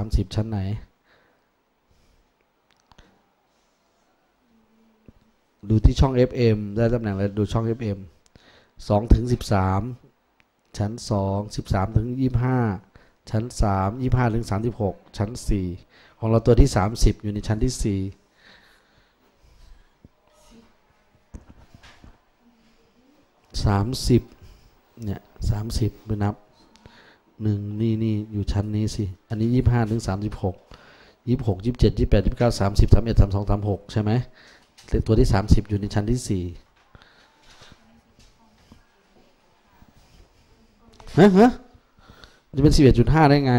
ามสิบชั้นไหน ดูที่ช่อง FM ได้ตำแหน่งอะไรดูช่อง FM สองถึงสิบสามชั้นสองสิบสามถึงยี่ห้าชั้นสามยี่ห้าถึงสามสิบหกชั้นสี่ของเราตัวที่สามสิบอยู่ในชั้นที่สี่สามสิบเนี่ยสามสิบไปนับ หนึ่งนี่นี่อยู่ชั้นนี้สิ อันนี้ยี่ห้าถึงสามสิบหกยี่หกยี่เจ็ดยี่แปดยี่เก้าสามสิบสามเอ็ดสามสองสามหกใช่ไหมตัวที่สามสิบอยู่ในชั้นที่สี่ฮะฮะจะเป็นสิบเอ็ดจุดห้าได้ไง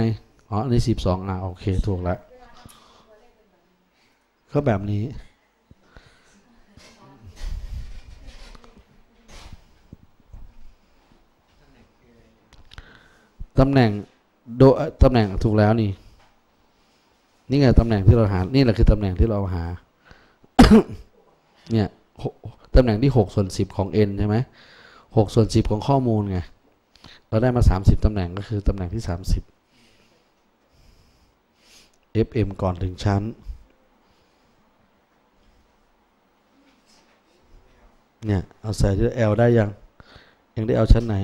อ๋อ อันนี้สิบสองอะ โอเค ถูกแล้วก็แบบนี้ ตำแหน่งโดตำแหน่งถูกแล้วนี่ นี่ไงตำแหน่งที่เราหา นี่แหละคือตำแหน่งที่เราหา เนี่ยตำแหน่งที่หกส่วนสิบของ n ใช่ไหมหกส่วนสิบของข้อมูลไง เราได้มาสามสิบตำแหน่งก็คือตำแหน่งที่สามสิบ fm ก่อนถึงชั้น เนี่ย เอาใส่ที่ l ได้ยัง ยังได้เอาชั้นไหน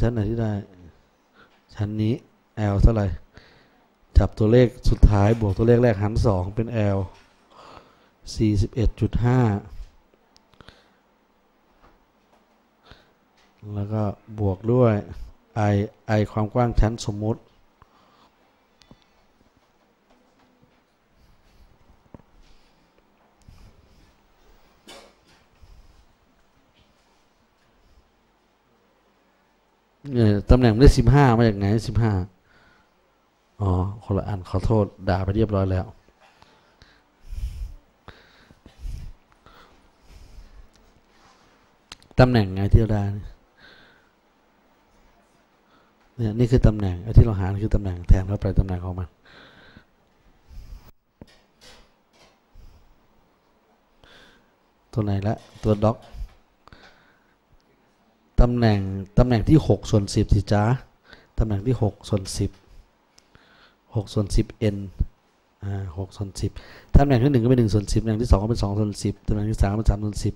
ชั้นไหนที่ได้ ชั้นนี้ l เท่าไหร่ จับตัวเลขสุดท้ายบวกตัวเลขแรกหารสองเป็น l สี่สิบเอ็ดจุดห้าแล้วก็บวกด้วย i i ความกว้างชั้นสมมุติ ตำแหน่งได้สิบห้ามาจากไหนสิบห้าอ๋อคนละอันขอโทษ ด่าไปเรียบร้อยแล้ว ตำแหน่งไงที่เราได้เนี่ยนี่คือตำแหน่งไอ้ที่เราหาคือตำแหน่งแทนเข้าไปตำแหน่งของมันตัวไหนละตัวด็อก ตำแหน่งตำแหน่งที่หกส่วนสิบสิจ้าตำแหน่งที่หกส่วนสิบหกส่วนสิบ n อ่าหกส่วนสิบตำแหน่งที่หนึ่งก็เป็นหนึ่งส่วนสิบตำแหน่งที่สองก็เป็นสองส่วนสิบตำแหน่งที่สามก็เป็นสามส่วนสิบ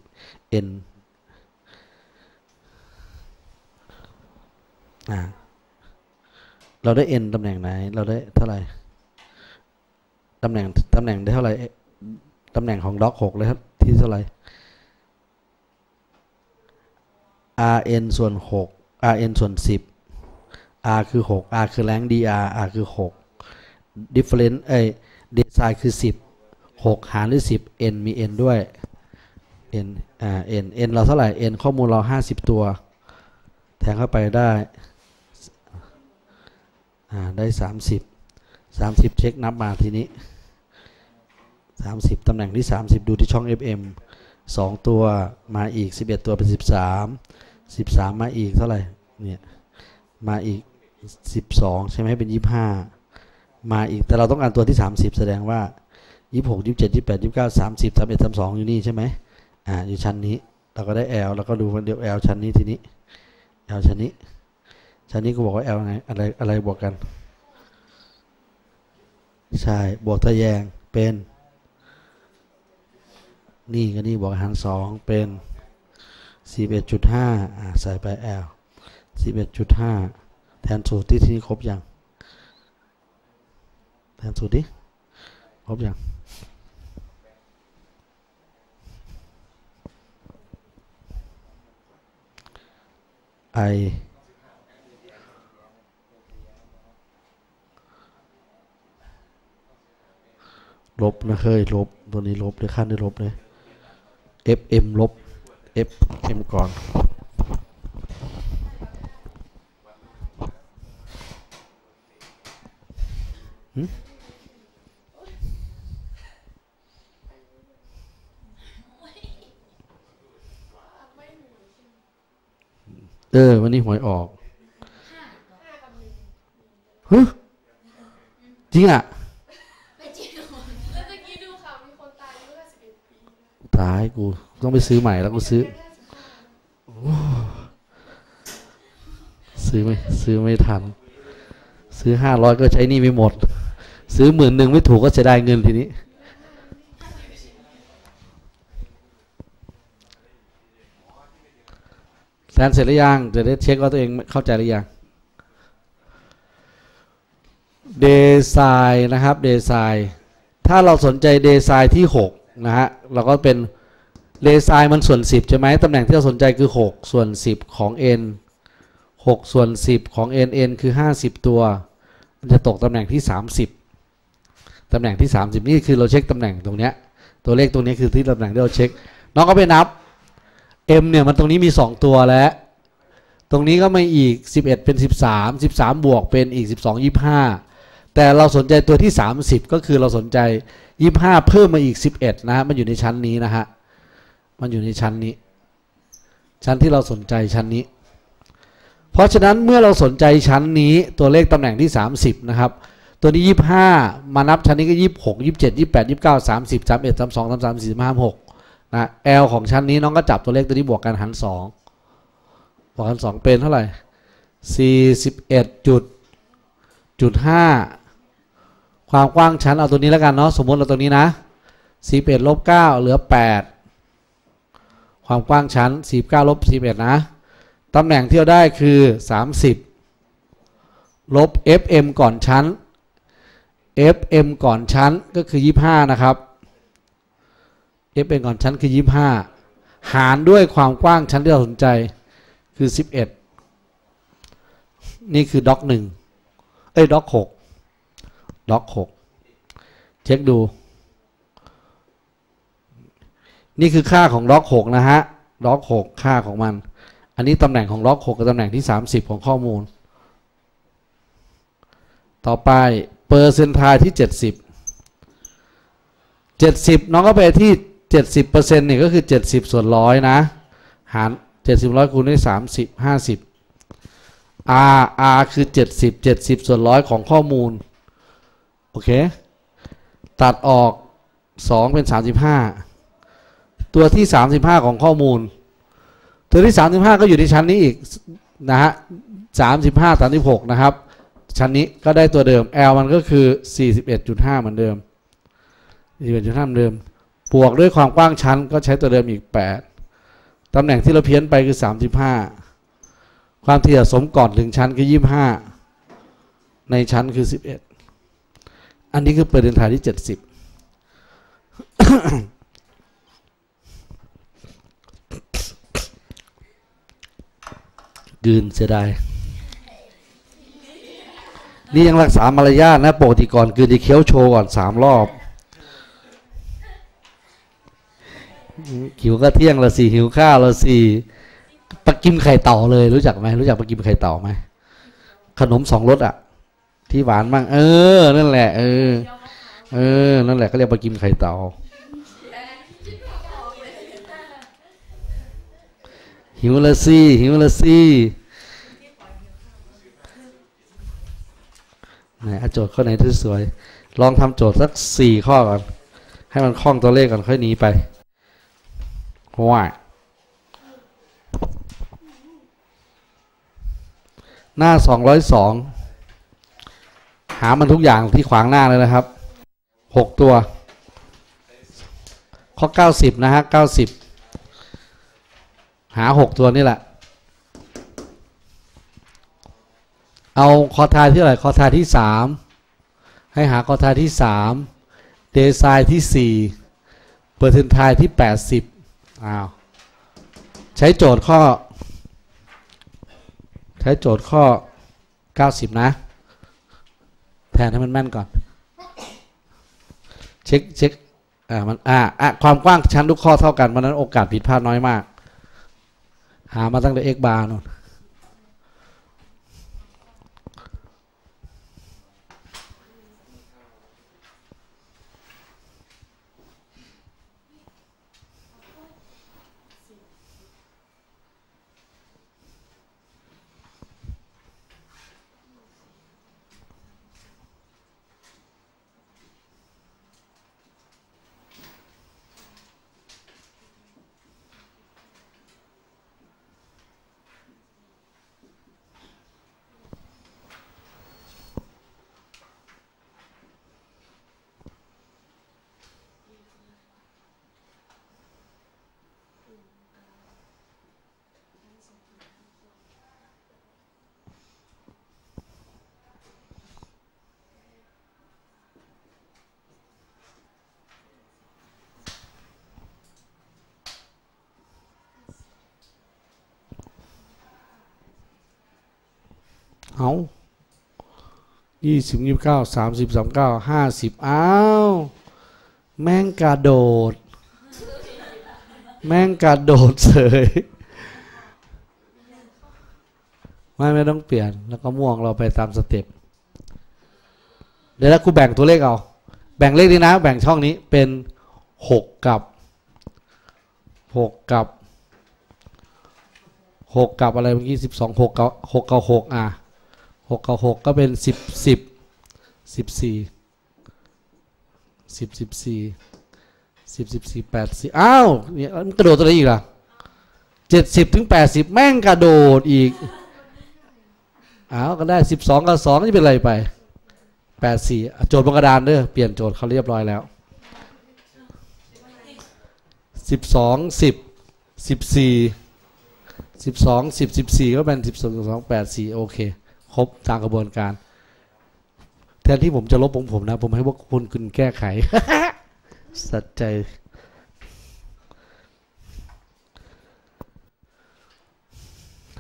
n อ่าเราได้ n ตำแหน่งไหน เราได้เท่าไหร่ตำแหน่งตำแหน่งได้เท่าไหร่ตำแหน่งของด็อกหกเลยครับที่เท่าไหร่ rn ส่วน 6 rn ส่วน 10 r คือ 6 r คือแรง dr r คือ 6 difference เอ้ย design คือ 10 6 หารด้วย 10 n มี n ด้วย n อ่า n n เราเท่าไหร่ n ข้อมูลเรา 50 ตัว แทงเข้าไปได้อ่าได้ 30 30 เช็คนับมาทีนี้ 30 ตำแหน่งที่ 30 ดูที่ช่อง fm 2 ตัวมาอีก 11 ตัวเป็น 13 13มมาอีกเท่าไหร่เนี่ยมาอีก12ใช่ไหมเป็น25มาอีกแต่เราต้องการตัวที่30แสดงว่า26 27 28 29 30 31 32อยู่นี่ใช่ไหมอ่าอยู่ชั้นนี้เราก็ได้ L แล้วก็ดูเดี๋ยว L ชั้นนี้ทีนี้ L ชั้นนี้ชั้นนี้ก็บอกว่า L ไงอะไรอะไรบวกกัน ใช่บวกทะแยงเป็น นี่ก็นี่บวกหารสองเป็น สี่เอ็ดจุดห้าใส่ไป L สี่เอ็ดจุดห้าแทนสูตรที่ที่ครบยัง แทนสูตรดิ ครบยังไอลบนะเคยลบ ตัวนี้ลบเลยขั้นได้ลบเลย fm ลบ fm ก่อนเออ วันนี้หวยออกฮะจริงอะ ไม่จริงหรอ แล้วตะกี้ดูข่าวมีคนตายอายุ51ปี ตายกูต้องไปซื้อใหม่แล้วกูซื้อ ซื้อไม่ซื้อไม่ทัน ซื้อห้าร้อยก็ใช้นี่ไม่หมด ซื้อหมื่นหนึ่งไม่ถูกก็จะได้เงินทีนี้ แซนเสร็จหรือยังจะได้เช็คว่าตัวเองเข้าใจหรือยังเดซายนะครับเดซายถ้าเราสนใจเดซายที่6 นะฮะเราก็เป็นเดซายมันส่วน 10 ใช่ไหมตำแหน่งที่เราสนใจคือ 6 ส่วน 10 ของ n 6 ส่วน 10 ของ n n คือ 50 ตัว มันจะตกตำแหน่งที่ 30 ตำแหน่งที่ 30 นี่คือเราเช็คตำแหน่งตรงเนี้ยตัวเลขตรงนี้คือที่ตำแหน่งที่เราเช็ค น้องก็ไปนับ m เนี่ยมันตรงนี้มี 2 ตัวแล้วตรงนี้ก็มาอีก 11 เป็น 13 13 บวกเป็นอีก 12 25 แต่เราสนใจตัวที่ 30 ก็คือเราสนใจ 25เพิ่มมาอีก11นะฮะมันอยู่ในชั้นนี้นะฮะมันอยู่ในชั้นนี้ ชั้นที่เราสนใจชั้นนี้ เพราะฉะนั้นเมื่อเราสนใจชั้นนี้ตัวเลขตำแหน่งที่ 30 นะครับ ตัวนี้ 25 มานับชั้นนี้ก็ 26 27 28 29 30 31 32 33 45 6นะ L ของชั้นนี้น้องก็จับตัวเลขตัวนี้บวกกันหาร2บวกกัน 2 เป็นเท่าไหร่41จุดจุด5 ความกว้างชั้นเอาตัวนี้แล้วกันเนาะสมมติเราตัวนี้นะ41ลบ9เหลือ8ความกว้างชั้น49ลบ11นะตำแหน่งที่เราได้คือ30ลบ fm ก่อนชั้น fm ก่อนชั้นก็คือ25นะครับ fm ก่อนชั้นคือ25หารด้วยความกว้างชั้นที่เราสนใจคือ11นี่คือด็อกหนึ่งเอ้ยด็อกหก ด็อกหกเช็คดู นี่คือค่าของล็อกหกนะฮะล็อกหกค่าของมัน อันนี้ตำแหน่งของล็อกหกกับตำแหน่งที่ 30 ของข้อมูล ต่อไปเปอร์เซนทายที่ 70 70 น้องก็ไปที่ 70%เนี่ยก็คือ 70 ส่วนร้อยนะ หาร70ร้อยคูณด้วย30 50 R R คือ 70 70 ส่วนร้อยของข้อมูล โอเค ตัดออก 2 เป็น 35 ตัวที่ 35 ของข้อมูล ตัวที่ 35 ก็อยู่ในชั้นนี้อีกนะฮะ35 36 นะครับ ชั้นนี้ก็ได้ตัวเดิม L มันก็คือ 41.5 เหมือนเดิม41.5เหมือนเดิม บวกด้วยความกว้างชั้นก็ใช้ตัวเดิมอีก 8 ตำแหน่งที่เราเพี้ยนไปคือ 35 ความที่สะสมก่อนถึงชั้นคือ 25 ในชั้นคือ 11 อันนี้คือเปอร์เซ็นต์ทายที่70กืนเสียดายนี่ยังรักษามารยาทนะปกติก่อนกืนจะเคี้ยวโชว์ก่อนสามรอบหิวก็เที่ยงละสี่หิวข้าวละสี่ปลากิมไข่เต่าเลยรู้จักไหมรู้จักปลากิมไข่เต่าไหมขนมสองรสอะ ที่หวานบ้างเออ นั่นแหละ เออ เออ นั่นแหละเขาเรียกปลากิมไข่เต่าหิวละสิหิวละสิไหนโจทย์ข้อไหนที่สวย ลองทำโจทย์สักสี่ข้อก่อน ให้มันคล่องตัวเลขก่อนค่อยหนีไปว้าหน้าสองร้อยสอง หามันทุกอย่างที่ขวางหน้าเลยนะครับหกตัว ข้อเก้าสิบนะฮะเก้าสิบหาหกตัวนี่แหละ เอาคอทายที่เท่าไหร่คอทายที่สามให้หาคอทายที่สามเดซายที่สี่เปอร์เซนทายที่แปดสิบอ้าวใช้โจทย์ข้อ ใช้โจทย์ข้อเก้าสิบนะ แทนให้มันแม่นก่อน เช็คเช็คอ่ามันอ่าอะความกว้างชั้นทุกข้อเท่ากันเพราะนั้นโอกาสผิดพลาดน้อยมาก หามาตั้งแต่เอกบาร์นู่น เอายี่สิบยี่สิบเก้าสามสิบสามเก้าห้าสิบอ้าวแม่งกระโดด แม่งกระโดดเสยไม่ไม่ต้องเปลี่ยนแล้วก็ม่วงเราไปตามสเต็ปเดี๋ยวแล้วกูแบ่งตัวเลขเอา แบ่งเลขนี้นะ แบ่งช่องนี้เป็นหกกับหกกับหกกับอะไรเมื่อกี้สิบสองหกกับหกกับหกอะ หกกับหกก็เป็นสิบสิบสิบสี่สิบสิบสี่สิบสิบสี่แปดสิบอ้าวเนี่ยมันกระโดดตัวไหนอีกล่ะเจ็ดสิบถึงแปดสิบแม่งกระโดดอีกอ้าวก็ได้สิบสองกับสองนี่เป็นอะไรไปแปดสี่โจทย์บนกระดานเด้อเปลี่ยนโจทย์เขาเรียบร้อยแล้วสิบสองสิบสิบสี่สิบสองสิบสิบสี่ก็เป็นสิบสองสองแปดสี่โอเค ครบตามกระบวนการ แทนที่ผมจะลบของผมนะ ผมให้พวกคุณคุณแก้ไข สัจใจ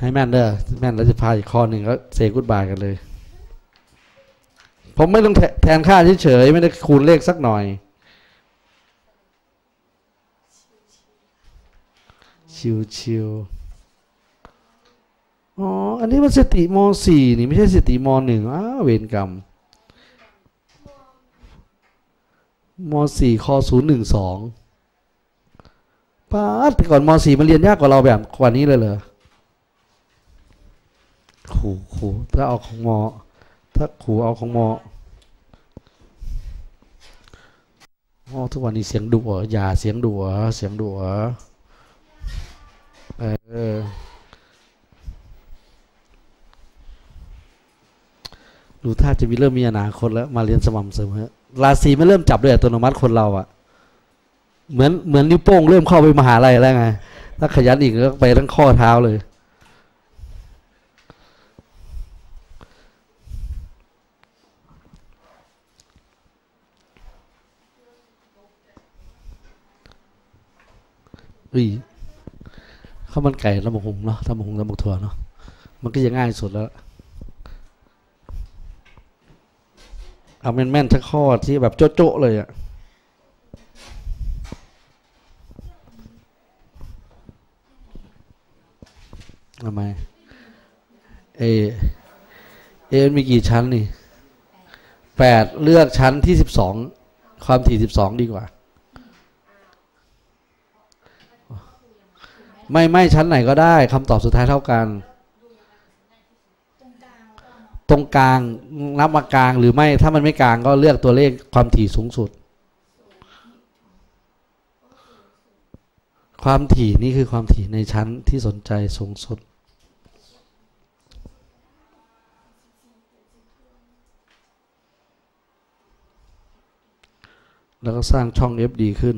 ให้แม่นเด้อแม่นแล้วจะพาอีกข้อหนึ่งก็เซกุดบายกันเลย ผมไม่ต้องแทแทนค่าเฉยๆไม่ได้คูณเลขสักหน่อย ชิวชิวๆ นนี้มันสติมสี่นี่ไม่ใช่สติมหนึ่งอ้าเวรกรรมมสี่คอศูนย์หนึ่งสองป้าแต่ก่อนมสี่มันเรียนยากกว่าเราแบบกว่านี้เลยเหรอขูขูถ้าเอาของมอถ้าขูเอาของมอ๋อทุกวันนี้เสียงดุเหรออย่าเสียงดุเหรอเสียงดุเหรอเออ ดูท่าจะมีเริ่มมีอนาคตแล้วมาเรียนสม่ำเสมอราศีไม่เริ่มจับด้วยอัตโนมัติคนเราอะเหมือนเหมือนนิ้วโป้งเริ่มเข้าไปมหาลัยแล้วไง ถ้าขยันอีกก็ไปทั้งข้อเท้าเลย อุ้ยข้าวมันไก่ลำบกหุงเนาะลำบกหุงลำบกถั่วเนาะมันก็จะง่ายสุดแล้ว เอาแม่นๆทั้งข้อที่แบบโจ๊ะๆเลยอะทำไมเอเอมันมีกี่ชั้นนี่แปดเลือกชั้นที่สิบสองความถี่สิบสองดีกว่า ไม่ไม่ชั้นไหนก็ได้คำตอบสุดท้ายเท่ากัน ตรงกลางนับมากลางหรือไม่ ถ้ามันไม่กลางก็เลือกตัวเลขความถี่สูงสุด ความถี่นี่คือความถี่ในชั้นที่สนใจสูงสุดแล้วก็สร้างช่อง FD ขึ้น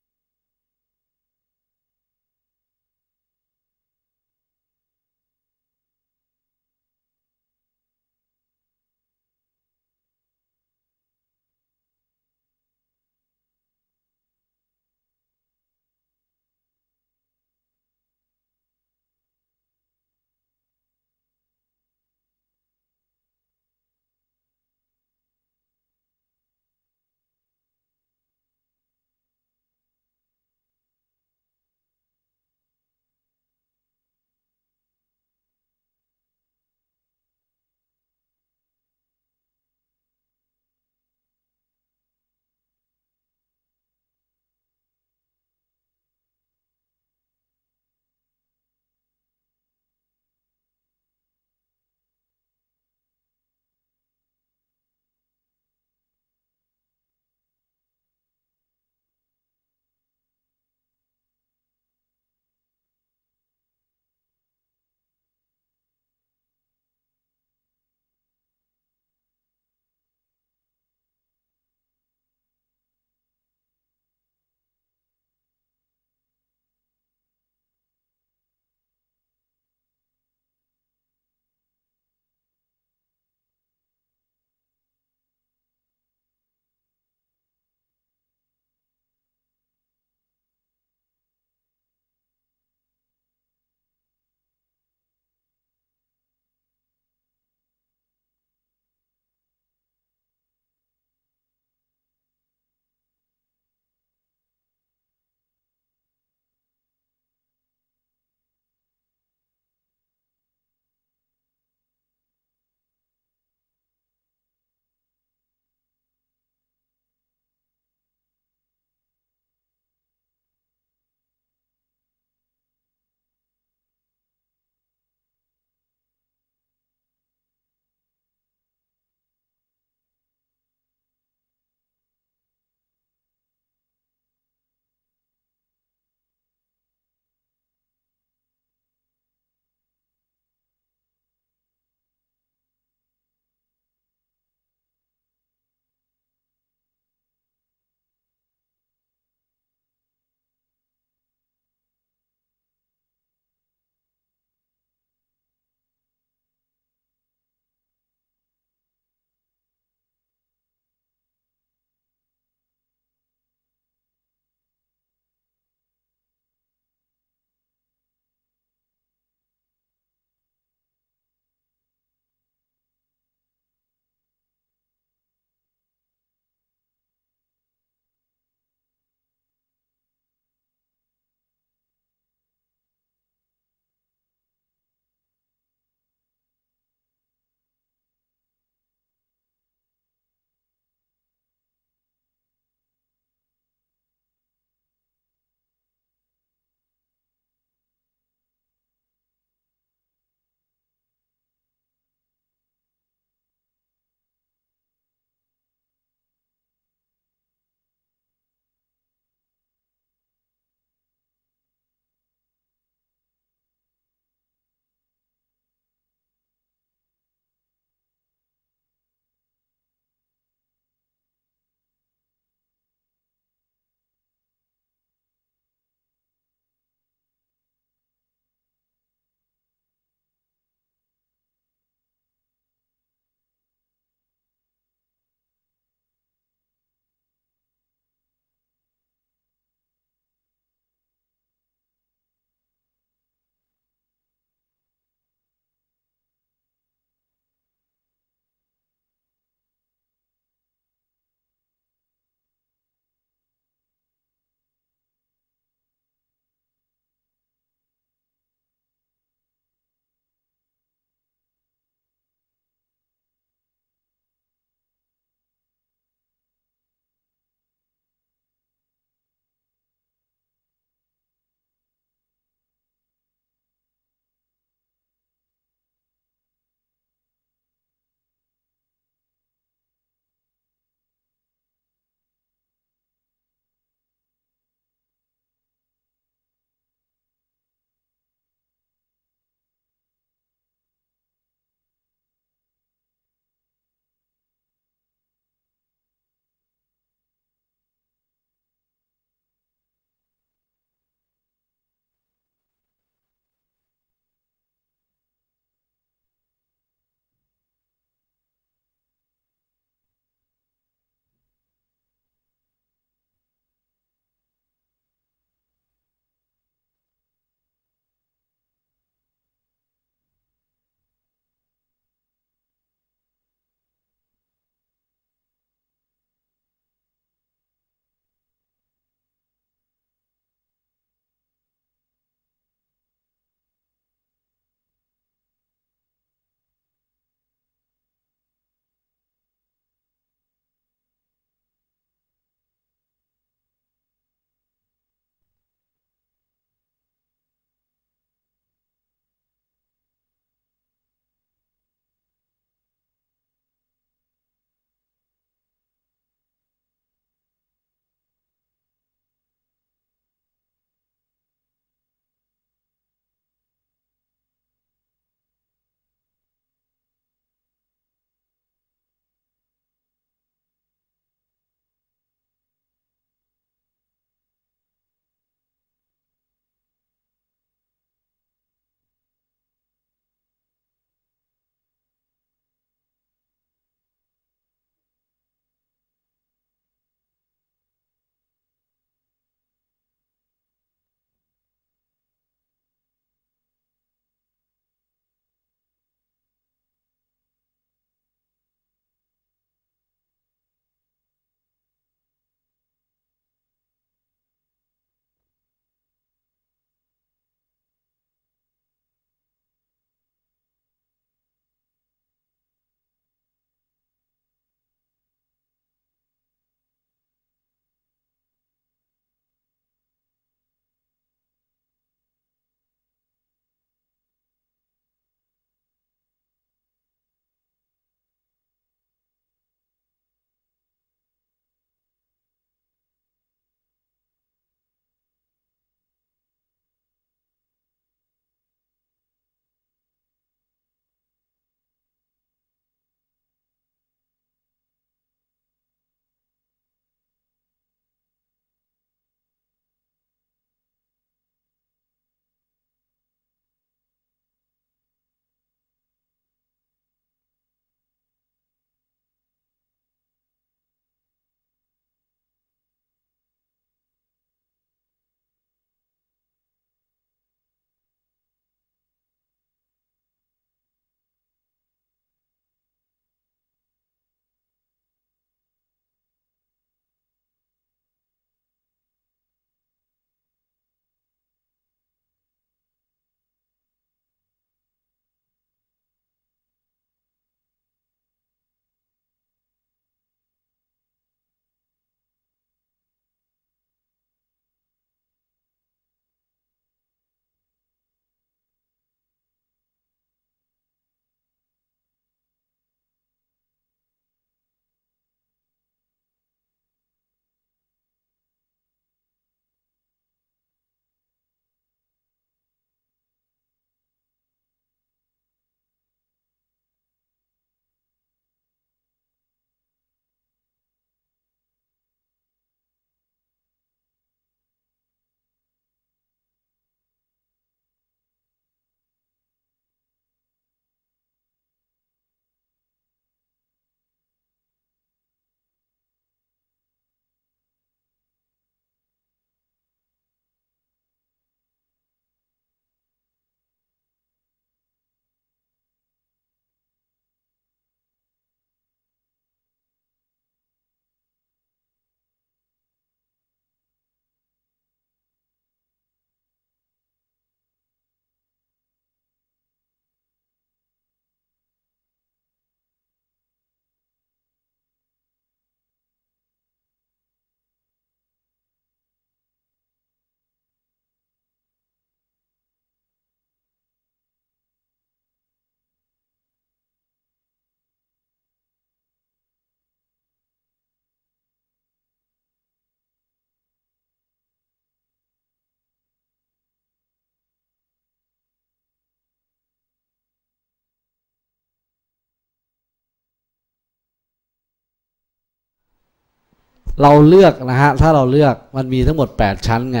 เราเลือกนะฮะถ้าเราเลือกมันมีทั้งหมด 8 ชั้นไง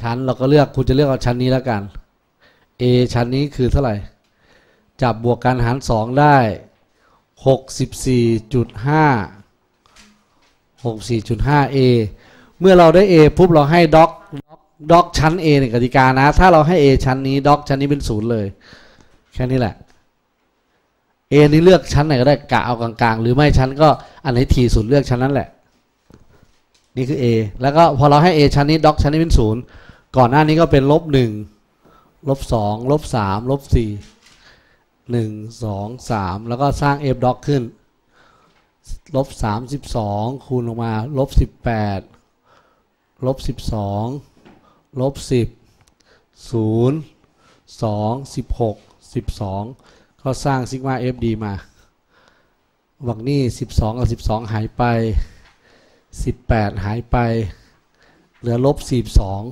ชั้นเราก็เลือกคุณจะเลือกเอาชั้นนี้แล้วกัน A ชั้นนี้คือเท่าไหร่ จับบวกกันหาร 2 ได้ 64.5 64.5 A เมื่อเราได้ A ปุ๊บเราให้ด็อกด็อกชั้น A ในกติกานะ ถ้าเราให้ A ชั้นนี้ด็อกชั้นนี้เป็นศูนย์เลย แค่นี้แหละ A นี่เลือกชั้นไหนก็ได้กะเอากลางๆ หรือไม่ชั้นก็อันไหนทีสุดเลือกชั้นนั้นแหละ นี่คือ A แล้วก็พอเราให้ A ชั้นนี้ด็อกชั้นนี้เป็นศูนย์ก่อนหน้านี้ก็เป็นลบหนึ่งลบสองลบสามลบสี่หนึ่งสองสามแล้วก็สร้าง F ด็อกขึ้นลบสามสิบสองคูณออกมาลบสิบแปดลบสิบสองลบสิบศูนย์สองสิบหกสิบสองก็สร้างซิกมา FD มา วักนี่สิบสองกับสิบสองหายไป สิบแปดหายไป เหลือลบสี่สอง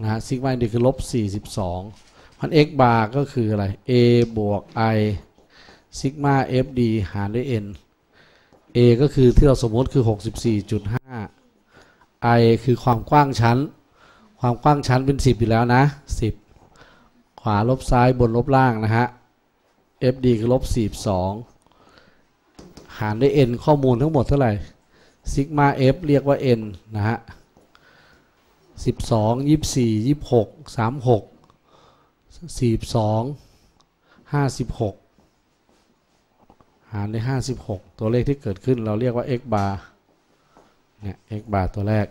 นะฮะซิกมาดีคือลบสี่สิบสองพัน x บาร์ก็คืออะไร a บวก i ซิกมา fd หารด้วย n a ก็คือที่เราสมมติคือ 64.5 i คือความกว้างชั้น ความกว้างชั้นเป็น 10 อยู่แล้วนะ 10 ขวาลบซ้ายบนลบล่างนะฮะ fd คือลบ 42 หารด้วย n ข้อมูลทั้งหมดเท่าไหร่ซิกมา f เรียกว่า n นะฮะ12 24 26 36 42 56หารด้วย56ตัวเลขที่เกิดขึ้นเราเรียกว่า x bar เนี่ย x bar ตัวแรก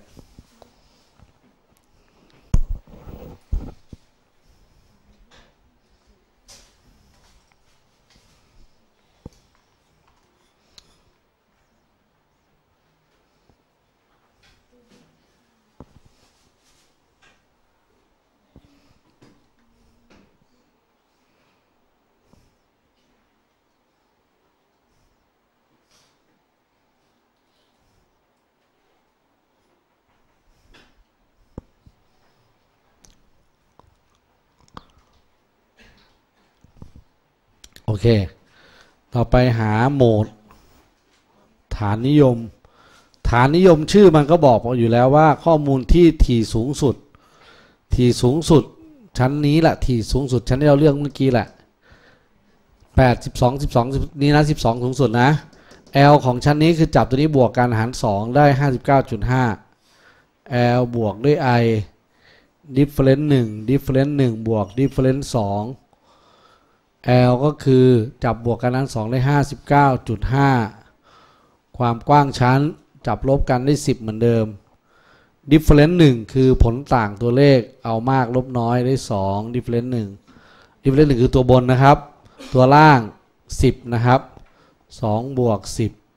โอเค ต่อไปหาโหมด ฐานนิยม ฐานนิยมชื่อมันก็บอกอยู่แล้วว่า ข้อมูลที่ถี่สูงสุด ถี่สูงสุดชั้นนี้แหละถี่สูงสุดชั้นที่เราเลือกเมื่อกี้แหละแปดสิบสองสิบสองนี่นะสิบสองสูงสุดนะ L ของชั้นนี้คือจับตัวนี้บวกกันหารสองได้ห้าสิบเก้าจุดห้า L บวกด้วย I difference หนึ่ง difference หนึ่งบวก difference สอง L ก็คือจับบวกกันนั้น 2 ได้ 59.5 ความกว้างชั้นจับลบกันได้ 10 เหมือนเดิม difference 1 คือผลต่างตัวเลขเอามากลบน้อยได้ 2 difference 1 difference 1 คือตัวบนนะครับ ตัวล่าง 10 นะครับ 2 บวก 10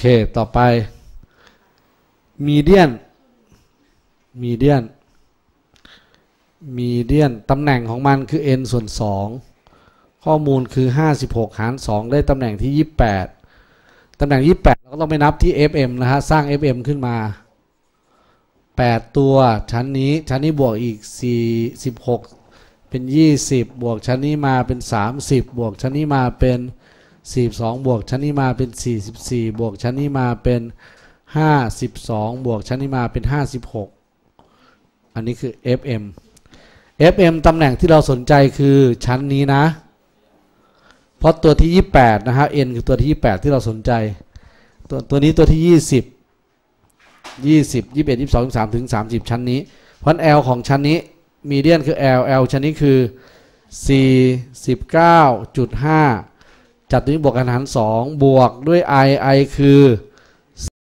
เค ต่อไปมีเดียนมีเดียนมีเดียนตำแหน่งของมันคือ n ส่วน 2 ข้อมูลคือ 56 หาร 2 ได้ตำแหน่งที่ 28 ตำแหน่ง 28 เราก็ต้องไปนับที่ fm นะฮะ สร้าง fm ขึ้นมา 8 ตัวชั้นนี้ชั้นนี้บวกอีก 4 16 เป็น 20 บวกชั้นนี้มาเป็น 30 บวกชั้นนี้มาเป็น 42 บวกชั้นนี้มาเป็น 44 บวกชั้นนี้มาเป็น 52 บวกชั้นนี้มาเป็น 56 อันนี้คือ FM FM ตำแหน่งที่เราสนใจคือชั้นนี้นะ เพราะตัวที่ 28 นะฮะ N คือตัวที่ 28 ที่เราสนใจ ตัวตัวนี้ตัวที่ 20 20 21 22 23ถึง30 ชั้นนี้ เพราะ L ของชั้นนี้มีเดียนคือ L L ชั้นนี้คือ 49.5 จัดตัวนี้บวกกันหารสองบวกด้วย i i คือ